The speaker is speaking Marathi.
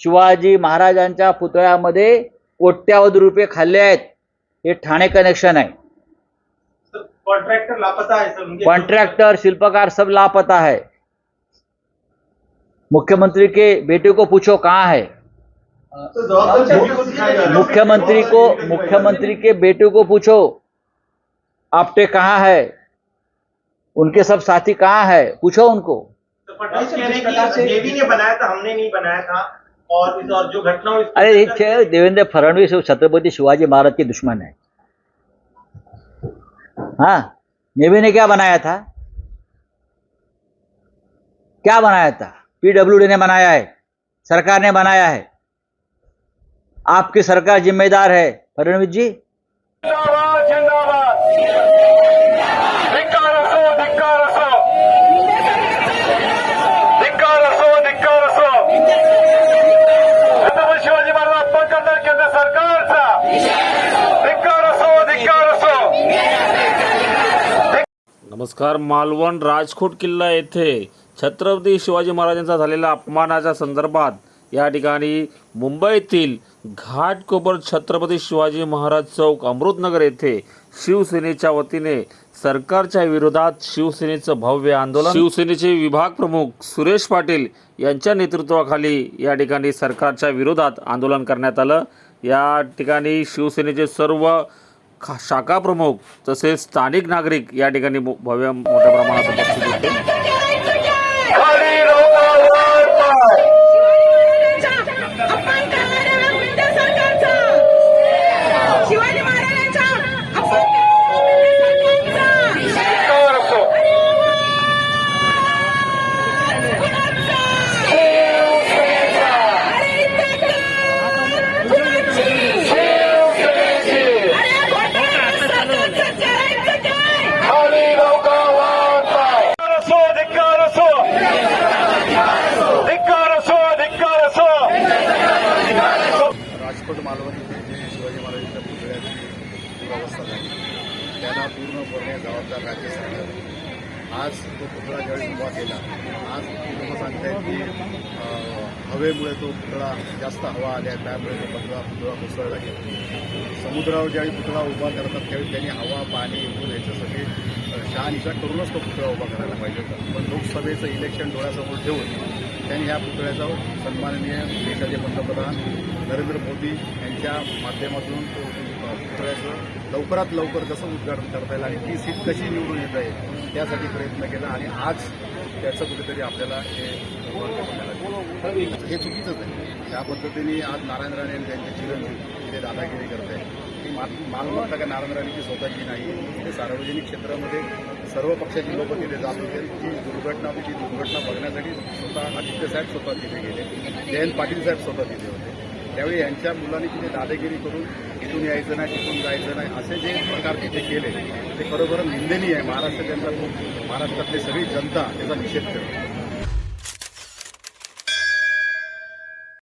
शिवाजी महाराजांच्या पुतळ्यामध्ये कोट्यावधी रुपये खाल्ले आहेत. हे ठाणे कनेक्शन आहे. सर कॉन्ट्रैक्टर लापता है सर कॉन्ट्रैक्टर शिल्पकार सब लापता है. मुख्यमंत्री के बेटे को पूछो कहाँ है? तो जवाबदारी? मुख्यमंत्री को मुख्यमंत्री के बेटे को पूछो आपटे कहाँ है? उनके सब साथी कहाँ है? पूछो उनको। तो फडणवीस कह रहे कि देवी ने बनाया था हमने नहीं बनाया था। और इस और जो घटना अरे देवेंद्र फडणवीस छत्रपति शिवाजी महाराज के दुश्मन है। हाँ नेवी ने क्या बनाया था? क्या बनाया था? पीडब्ल्यूडी ने बनाया है सरकार ने बनाया है। आपकी सरकार जिम्मेदार है फडणवीस जी? नमस्कार मालवण राजकोट किल्ला येथे छत्रपती शिवाजी महाराजांचा झालेल्या अपमानाच्या संदर्भात या ठिकाणी मुंबईतील घाटकोपर छत्रपती शिवाजी महाराज चौक अमृतनगर येथे शिवसेनेच्या वतीने सरकारच्या विरोधात शिवसेनेचं भव्य आंदोलन शिवसेनेचे विभाग प्रमुख सुरेश पाटील यांच्या नेतृत्वाखाली या ठिकाणी सरकारच्या विरोधात आंदोलन करण्यात आलं. या ठिकाणी शिवसेनेचे सर्व खा- शाखा प्रमुख तसेच स्थानिक नागरिक या ठिकाणी मो- भव्य मोठ्या प्रमाणात उपस्थित होते. पूर्णपणे जबाबदार राज्य सरकार आज तो पुतळा ज्यावेळी उभा केला आज लोक सांगतायत की हवेमुळे तो पुतळा जास्त हवा आल्या त्यामुळे तो पुतळा पुतळा कोसळला गेला. समुद्रावर ज्यावेळी पुतळा उभा करतात त्यावेळी त्यांनी हवा पाणी ऊन याच्यासाठी शहानिशा करूनच तो पुतळा उभा करायला पाहिजे होता. पण लोकसभेचं इलेक्शन डोळ्यासमोर ठेवून त्यांनी ह्या पुतळ्याचा सन्माननीय देशाचे पंतप्रधान नरेंद्र मोदी यांच्या माध्यमातून तो पुतळ्याचं लवकरात लवकर कसं उद्घाटन करता येईल आणि ती सीट कशी निवडून येता येईल त्यासाठी प्रयत्न केला आणि आज त्याचं कुठेतरी आपल्याला हे हे चुकीचंच आहे. त्या पद्धतीने आज नारायण राणे आणि त्यांचे चिरंजीव ते दादागिरी करत आहेत ती मा- मालमत्ता का नारायण राणेची स्वतःची नाही ते सार्वजनिक क्षेत्रामध्ये सर्व पक्षाचे लोक तिथे जात होते. ती दुर्घटना होती ती दुर्घटना बघण्यासाठी स्वतः आदित्य साहेब स्वतः तिथे गेले. जयंत पाटील साहेब स्वतः तिथे होते. त्यावेळी यांच्या मुलांनी तिथे दादागिरी करून इथून यायचं नाही तिथून जायचं नाही असे जे प्रकार तिथे केले ते खरोखर निंदनीय आहे. महाराष्ट्र त्यांचा महाराष्ट्रातली सगळी जनता त्याचा निषेध करते.